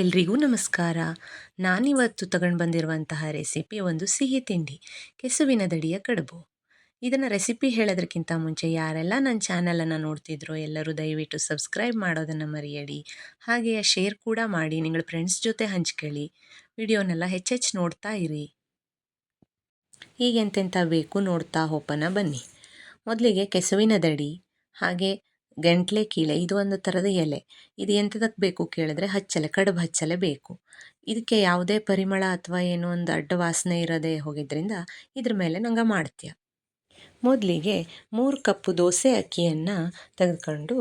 ಎಲ್ರಿಗೂ ನಮಸ್ಕಾರ. ನಾನಿವತ್ತು ತಗೊಂಡು ಬಂದಿರುವಂತಹ ರೆಸಿಪಿ ಒಂದು ಸಿಹಿ ತಿಂಡಿ, ಕೆಸುವಿನ ದಡಿಯ ಕಡುಬು. ಇದನ್ನು ರೆಸಿಪಿ ಹೇಳೋದಕ್ಕಿಂತ ಮುಂಚೆ ಯಾರೆಲ್ಲ ನನ್ನ ಚಾನಲನ್ನು ನೋಡ್ತಿದ್ರೋ ಎಲ್ಲರೂ ದಯವಿಟ್ಟು ಸಬ್ಸ್ಕ್ರೈಬ್ ಮಾಡೋದನ್ನು ಮರೆಯಡಿ. ಹಾಗೆಯೇ ಶೇರ್ ಕೂಡ ಮಾಡಿ, ನಿಗಳ ಫ್ರೆಂಡ್ಸ್ ಜೊತೆ ಹಂಚ್ಕೊಳ್ಳಿ. ವಿಡಿಯೋನೆಲ್ಲ ಹೆಚ್ಚೆಚ್ಚು ನೋಡ್ತಾ ಇರಿ. ಈಗ ಎಂತೆಂಥ ಬೇಕು ನೋಡ್ತಾ ಹೋಪನ ಬನ್ನಿ. ಮೊದಲಿಗೆ ಕೆಸುವಿನ ದಡಿ, ಹಾಗೆ ಗಂಟ್ಲೆ ಕೀಳೆ ಇದು ಒಂದು ಥರದ ಎಲೆ. ಇದು ಎಂಥದಕ್ಕೆ ಬೇಕು ಕೇಳಿದ್ರೆ ಹಚ್ಚಲೆ, ಕಡುಬು ಹಚ್ಚಲೆ ಬೇಕು. ಇದಕ್ಕೆ ಯಾವುದೇ ಪರಿಮಳ ಅಥವಾ ಏನೋ ಒಂದು ಅಡ್ಡ ವಾಸನೆ ಇರೋದೇ ಹೋಗಿದ್ದರಿಂದ ಇದ್ರ ಮೇಲೆ ನಂಗೆ ಮಾಡ್ತೀಯ. ಮೊದಲಿಗೆ ಮೂರು ಕಪ್ಪು ದೋಸೆ ಅಕ್ಕಿಯನ್ನು ತೆಗೆದುಕೊಂಡು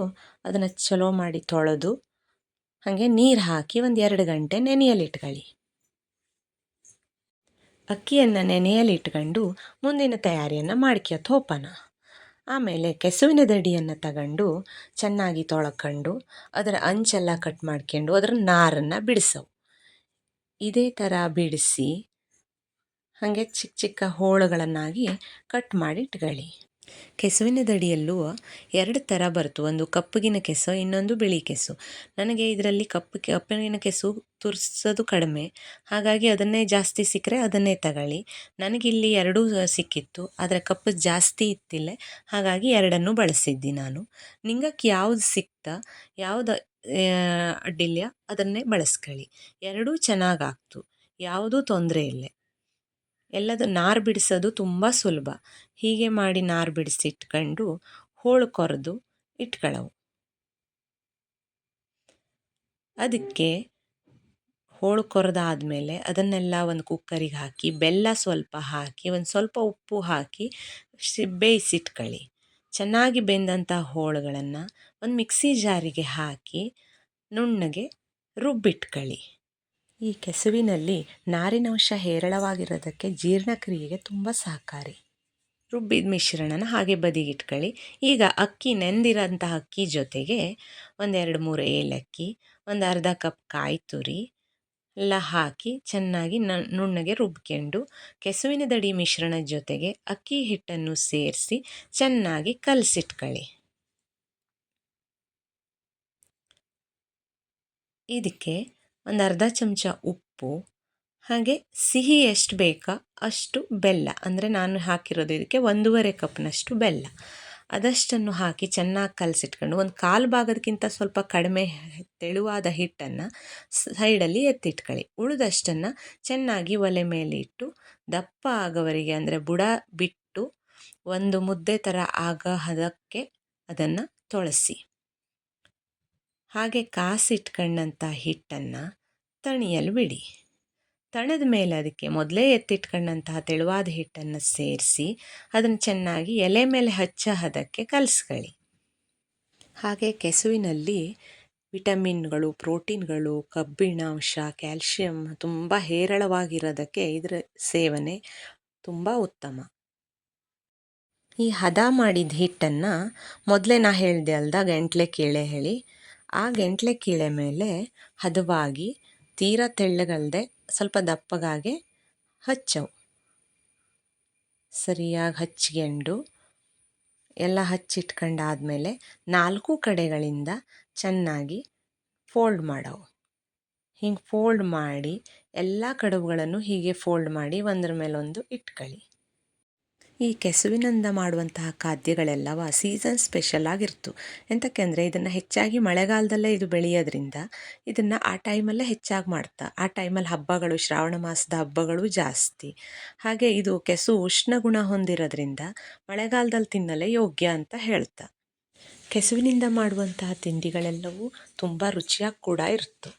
ಅದನ್ನು ಚಲೋ ಮಾಡಿ ತೊಳೆದು ಹಾಗೆ ನೀರು ಹಾಕಿ ಒಂದು ಎರಡು ಗಂಟೆ ನೆನೆಯಲ್ಲಿಟ್ಕೊಳ್ಳಿ ಅಕ್ಕಿಯನ್ನು ನೆನೆಯಲಿಟ್ಕೊಂಡು ಮುಂದಿನ ತಯಾರಿಯನ್ನು ಮಾಡ್ಕೋತ ಥೋಪನ ಆಮೇಲೆ ಕೆಸುವಿನ ದಡಿಯನ್ನು ತಗೊಂಡು ಚೆನ್ನಾಗಿ ತೊಳ್ಕೊಂಡು ಅದರ ಅಂಚೆಲ್ಲ ಕಟ್ ಮಾಡ್ಕೊಂಡು ಅದರ ನಾರನ್ನು ಬಿಡಿಸವು. ಇದೇ ಥರ ಬಿಡಿಸಿ ಹಾಗೆ ಚಿಕ್ಕ ಚಿಕ್ಕ ಹೋಳುಗಳನ್ನಾಗಿ ಕಟ್ ಮಾಡಿ ಇಟ್ಕೊಳ್ಳಿ. ಕೆಸುವಿನ ದಡಿಯಲ್ಲೂ ಎರಡು ಥರ ಬರ್ತು ಒಂದು ಕಪ್ಪಗಿನ ಕೆಸು, ಇನ್ನೊಂದು ಬಿಳಿ ಕೆಸು. ನನಗೆ ಇದರಲ್ಲಿ ಕಪ್ಪು ಕಪ್ಪಿನ ಕೆಸು ತುರ್ಸೋದು ಕಡಿಮೆ. ಹಾಗಾಗಿ ಅದನ್ನೇ ಜಾಸ್ತಿ ಸಿಕ್ಕರೆ ಅದನ್ನೇ ತಗೊಳ್ಳಿ. ನನಗಿಲ್ಲಿ ಎರಡೂ ಸಿಕ್ಕಿತ್ತು, ಆದರೆ ಕಪ್ಪು ಜಾಸ್ತಿ ಇತ್ತಿಲ್ಲ. ಹಾಗಾಗಿ ಎರಡನ್ನು ಬಳಸಿದ್ದಿ ನಾನು. ನಿಂಗಕ್ಕೆ ಯಾವ್ದು ಸಿಕ್ತ, ಯಾವುದು ಅಡ್ಡಿಲ್ಲ ಅದನ್ನೇ ಬಳಸ್ಕೊಳ್ಳಿ. ಎರಡೂ ಚೆನ್ನಾಗಾಗ್ತು ಯಾವುದೂ ತೊಂದರೆ ಇಲ್ಲ. ಎಲ್ಲದು ನಾರು ಬಿಡಿಸೋದು ತುಂಬ ಸುಲಭ. ಹೀಗೆ ಮಾಡಿ ನಾರು ಬಿಡಿಸಿ ಇಟ್ಕೊಂಡು ಹೋಳು ಕೊರೆದು ಇಟ್ಕೊಳ್ಳವು ಅದಕ್ಕೆ ಹೋಳು ಕೊರೆದಾದ್ಮೇಲೆ ಅದನ್ನೆಲ್ಲ ಒಂದು ಕುಕ್ಕರಿಗೆ ಹಾಕಿ, ಬೆಲ್ಲ ಸ್ವಲ್ಪ ಹಾಕಿ, ಒಂದು ಸ್ವಲ್ಪ ಉಪ್ಪು ಹಾಕಿ ಬೇಯಿಸಿಟ್ಕೊಳ್ಳಿ ಚೆನ್ನಾಗಿ ಬೆಂದಂಥ ಹೋಳುಗಳನ್ನು ಒಂದು ಮಿಕ್ಸಿ ಜಾರಿಗೆ ಹಾಕಿ ನುಣ್ಣಗೆ ರುಬ್ಬಿಟ್ಕೊಳ್ಳಿ ಈ ಕೆಸುವಿನಲ್ಲಿ ನಾರಿನಂಶ ಹೇರಳವಾಗಿರೋದಕ್ಕೆ ಜೀರ್ಣಕ್ರಿಯೆಗೆ ತುಂಬ ಸಹಕಾರಿ. ರುಬ್ಬಿದ ಮಿಶ್ರಣನ ಹಾಗೆ ಬದಿಗಿಟ್ಕೊಳ್ಳಿ. ಈಗ ಅಕ್ಕಿ ನೆಂದಿರೋಂಥ ಅಕ್ಕಿ ಜೊತೆಗೆ ಒಂದೆರಡು ಮೂರು ಏಲಕ್ಕಿ, ಒಂದು ಅರ್ಧ ಕಪ್ ಕಾಯಿ ತುರಿ, ಎಲ್ಲ ಹಾಕಿ ಚೆನ್ನಾಗಿ ನುಣ್ಣಗೆ ರುಬ್ಕೊಂಡು ಕೆಸುವಿನ ದಡಿ ಮಿಶ್ರಣ ಜೊತೆಗೆ ಅಕ್ಕಿ ಹಿಟ್ಟನ್ನು ಸೇರಿಸಿ ಚೆನ್ನಾಗಿ ಕಲಸಿಟ್ಕೊಳ್ಳಿ. ಇದಕ್ಕೆ ಒಂದು ಅರ್ಧ ಚಮಚ ಉಪ್ಪು, ಹಾಗೆ ಸಿಹಿ ಎಷ್ಟು ಬೇಕಾ ಅಷ್ಟು ಬೆಲ್ಲ. ಅಂದರೆ ನಾನು ಹಾಕಿರೋದು ಇದಕ್ಕೆ ಒಂದೂವರೆ ಕಪ್ನಷ್ಟು ಬೆಲ್ಲ. ಅದಷ್ಟನ್ನು ಹಾಕಿ ಚೆನ್ನಾಗಿ ಕಲಸಿಟ್ಕೊಂಡು ಒಂದು ಕಾಲು ಭಾಗದಕ್ಕಿಂತ ಸ್ವಲ್ಪ ಕಡಿಮೆ ತೆಳುವಾದ ಹಿಟ್ಟನ್ನು ಸೈಡಲ್ಲಿ ಎತ್ತಿಟ್ಕೊಳ್ಳಿ. ಉಳಿದಷ್ಟನ್ನು ಚೆನ್ನಾಗಿ ಒಲೆ ಮೇಲೆ ಇಟ್ಟು ದಪ್ಪ ಆಗೋವರೆಗೆ ಅಂದರೆ ಬುಡ ಬಿಟ್ಟು ಒಂದು ಮುದ್ದೆ ಥರ ಆಗ ಹದಕ್ಕೆ ಅದನ್ನು ತೊಳಸಿ. ಹಾಗೆ ಕಾಸಿಟ್ಕೊಂಡಂಥ ಹಿಟ್ಟನ್ನು ತಣಿಯಲು ಬಿಡಿ. ತಣದ ಮೇಲೆ ಅದಕ್ಕೆ ಮೊದಲೇ ಎತ್ತಿಟ್ಕೊಂಡಂತಹ ತೆಳುವಾದ ಹಿಟ್ಟನ್ನು ಸೇರಿಸಿ ಅದನ್ನು ಚೆನ್ನಾಗಿ ಎಲೆ ಮೇಲೆ ಹಚ್ಚ ಹದಕ್ಕೆ ಕಲಿಸ್ಕೊಳ್ಳಿ. ಹಾಗೆ ಕೆಸುವಿನಲ್ಲಿ ವಿಟಮಿನ್ಗಳು, ಪ್ರೋಟೀನ್ಗಳು ಕಬ್ಬಿಣಾಂಶ ಕ್ಯಾಲ್ಶಿಯಂ ತುಂಬ ಹೇರಳವಾಗಿರೋದಕ್ಕೆ ಇದರ ಸೇವನೆ ತುಂಬ ಉತ್ತಮ. ಈ ಹದ ಮಾಡಿದ ಹಿಟ್ಟನ್ನು ಮೊದಲೇ ನಾ ಹೇಳಿದೆ ಅಲ್ದ ಗಂಟ್ಲೆ ಕೇಳೆ ಹೇಳಿ. ಆ ಗೆಂಟ್ಲೆ ಕೀಳೆ ಮೇಲೆ ಹದವಾಗಿ ತೀರ ತೆಳ್ಳಗಲ್ಲದೆ ಸ್ವಲ್ಪ ದಪ್ಪಗಾಗೆ ಹಚ್ಚವು. ಸರಿಯಾಗಿ ಹಚ್ಕೊಂಡು ಎಲ್ಲ ಹಚ್ಚಿಟ್ಕೊಂಡಾದ್ಮೇಲೆ ನಾಲ್ಕು ಕಡೆಗಳಿಂದ ಚೆನ್ನಾಗಿ ಫೋಲ್ಡ್ ಮಾಡವು. ಹಿಂಗೆ ಫೋಲ್ಡ್ ಮಾಡಿ ಎಲ್ಲ ಕಡುಬುಗಳನ್ನು ಹೀಗೆ ಫೋಲ್ಡ್ ಮಾಡಿ ಒಂದ್ರ ಮೇಲೊಂದು ಇಟ್ಕೊಳ್ಳಿ ಈ ಕೆಸುವಿನಿಂದ ಮಾಡುವಂತಹ ಖಾದ್ಯಗಳೆಲ್ಲವ ಸೀಸನ್ ಸ್ಪೆಷಲ್ ಆಗಿರ್ತು. ಎಂತಕ್ಕೆ ಅಂದರೆ ಇದನ್ನು ಹೆಚ್ಚಾಗಿ ಮಳೆಗಾಲದಲ್ಲೇ ಇದು ಬೆಳೆಯೋದ್ರಿಂದ ಇದನ್ನು ಆ ಟೈಮಲ್ಲೇ ಹೆಚ್ಚಾಗಿ ಮಾಡ್ತಾ, ಆ ಟೈಮಲ್ಲಿ ಹಬ್ಬಗಳು, ಶ್ರಾವಣ ಮಾಸದ ಹಬ್ಬಗಳು ಜಾಸ್ತಿ. ಹಾಗೆ ಇದು ಕೆಸು ಉಷ್ಣ ಗುಣ ಹೊಂದಿರೋದ್ರಿಂದ ಮಳೆಗಾಲದಲ್ಲಿ ತಿನ್ನಲೇ ಯೋಗ್ಯ ಅಂತ ಹೇಳ್ತಾ. ಕೆಸುವಿನಿಂದ ಮಾಡುವಂತಹ ತಿಂಡಿಗಳೆಲ್ಲವೂ ತುಂಬ ರುಚಿಯಾಗಿ ಕೂಡ ಇರ್ತು.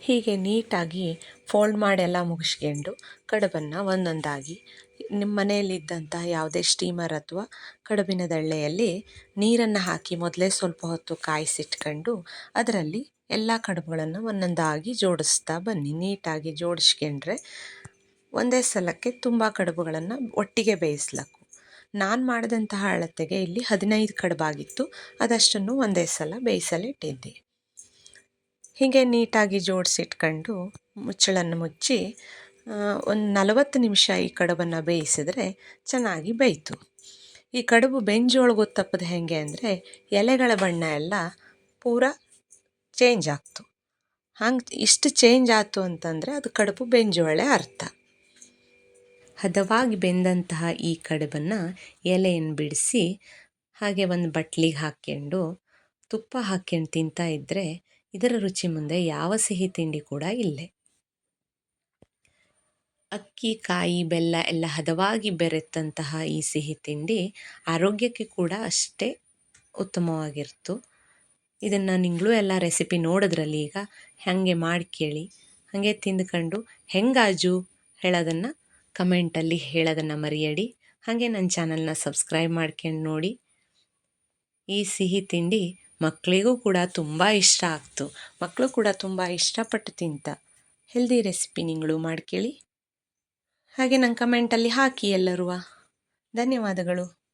ಹೀಗೆ ನೀಟಾಗಿ ಫೋಲ್ಡ್ ಮಾಡೆಲ್ಲ ಮುಗಿಸ್ಕೊಂಡು ಕಡುಬನ್ನು ಒಂದೊಂದಾಗಿ ನಿಮ್ಮ ಮನೆಯಲ್ಲಿದ್ದಂತಹ ಯಾವುದೇ ಸ್ಟೀಮರ್ ಅಥವಾ ಕಡುಬಿನ ದಳ್ಳೆಯಲ್ಲಿ ನೀರನ್ನು ಹಾಕಿ ಮೊದಲೇ ಸ್ವಲ್ಪ ಹೊತ್ತು ಕಾಯಿಸಿಟ್ಕೊಂಡು ಅದರಲ್ಲಿ ಎಲ್ಲ ಕಡುಬುಗಳನ್ನು ಒಂದೊಂದಾಗಿ ಜೋಡಿಸ್ತಾ ಬನ್ನಿ. ನೀಟಾಗಿ ಜೋಡಿಸ್ಕೊಂಡ್ರೆ ಒಂದೇ ಸಲಕ್ಕೆ ತುಂಬ ಕಡುಬುಗಳನ್ನು ಒಟ್ಟಿಗೆ ಬೇಯಿಸ್ಲಕ್ಕು. ನಾನು ಮಾಡಿದಂತಹ ಅಳತೆಗೆ ಇಲ್ಲಿ ಹದಿನೈದು ಕಡುಬಾಗಿತ್ತು. ಅದಷ್ಟನ್ನು ಒಂದೇ ಸಲ ಬೇಯಿಸಲಿಟ್ಟಿದ್ದೆ. ಹೀಗೆ ನೀಟಾಗಿ ಜೋಡಿಸಿಟ್ಕೊಂಡು ಮುಚ್ಚಳನ್ನು ಮುಚ್ಚಿ ಒಂದು ನಲವತ್ತು ನಿಮಿಷ ಈ ಕಡುಬನ್ನು ಬೇಯಿಸಿದರೆ ಚೆನ್ನಾಗಿ ಬೇಯಿತು. ಈ ಕಡುಬು ಬೆಂಜೋಳು ತಪ್ಪದು ಹೇಗೆ ಅಂದರೆ ಎಲೆಗಳ ಬಣ್ಣ ಎಲ್ಲ ಪೂರ ಚೇಂಜ್ ಆಗ್ತು. ಹಂಗೆ ಇಷ್ಟು ಚೇಂಜ್ ಆಯಿತು ಅಂತಂದರೆ ಅದು ಕಡುಬು ಬೆಂಜೋಳೆ ಅರ್ಥ. ಹದವಾಗಿ ಬೆಂದಂತಹ ಈ ಕಡುಬನ್ನು ಎಲೆಯನ್ನು ಬಿಡಿಸಿ ಹಾಗೆ ಒಂದು ಬಟ್ಲಿಗೆ ಹಾಕ್ಕೊಂಡು ತುಪ್ಪ ಹಾಕ್ಕೊಂಡು ತಿಂತಾ ಇದ್ದರೆ ಇದರ ರುಚಿ ಮುಂದೆ ಯಾವ ಸಿಹಿ ತಿಂಡಿ ಕೂಡ ಇಲ್ಲೇ. ಅಕ್ಕಿ, ಕಾಯಿ, ಬೆಲ್ಲ ಎಲ್ಲ ಹದವಾಗಿ ಬೆರೆತಂತಹ ಈ ಸಿಹಿ ತಿಂಡಿ ಆರೋಗ್ಯಕ್ಕೆ ಕೂಡ ಅಷ್ಟೇ ಉತ್ತಮವಾಗಿರ್ತು. ಇದನ್ನು ನಿಂಗಳು ಎಲ್ಲ ರೆಸಿಪಿ ನೋಡಿದ್ರಲ್ಲಿ ಈಗ ಹಾಗೆ ಮಾಡಿ ಕೇಳಿ, ಹಾಗೆ ತಿಂದ್ಕೊಂಡು ಹೆಂಗಾಜು ಹೇಳೋದನ್ನು ಕಮೆಂಟಲ್ಲಿ ಹೇಳೋದನ್ನು ಮರೆಯಡಿ, ಹಾಗೆ ನನ್ನ ಚಾನಲ್ನ ಸಬ್ಸ್ಕ್ರೈಬ್ ಮಾಡ್ಕೊಂಡು ನೋಡಿ. ಈ ಸಿಹಿ ತಿಂಡಿ ಮಕ್ಕಳಿಗೂ ಕೂಡ ತುಂಬ ಇಷ್ಟ ಆಗ್ತು. ಮಕ್ಕಳು ಕೂಡ ತುಂಬ ಇಷ್ಟಪಟ್ಟು ತಿಂತ. ಹೆಲ್ದಿ ರೆಸಿಪಿ ನಿಂಗಳು ಮಾಡ್ಕೇಳಿ. ಹಾಗೆ ನನ್ನ ಕಮೆಂಟಲ್ಲಿ ಹಾಕಿ ಎಲ್ಲರೂ. ಧನ್ಯವಾದಗಳು.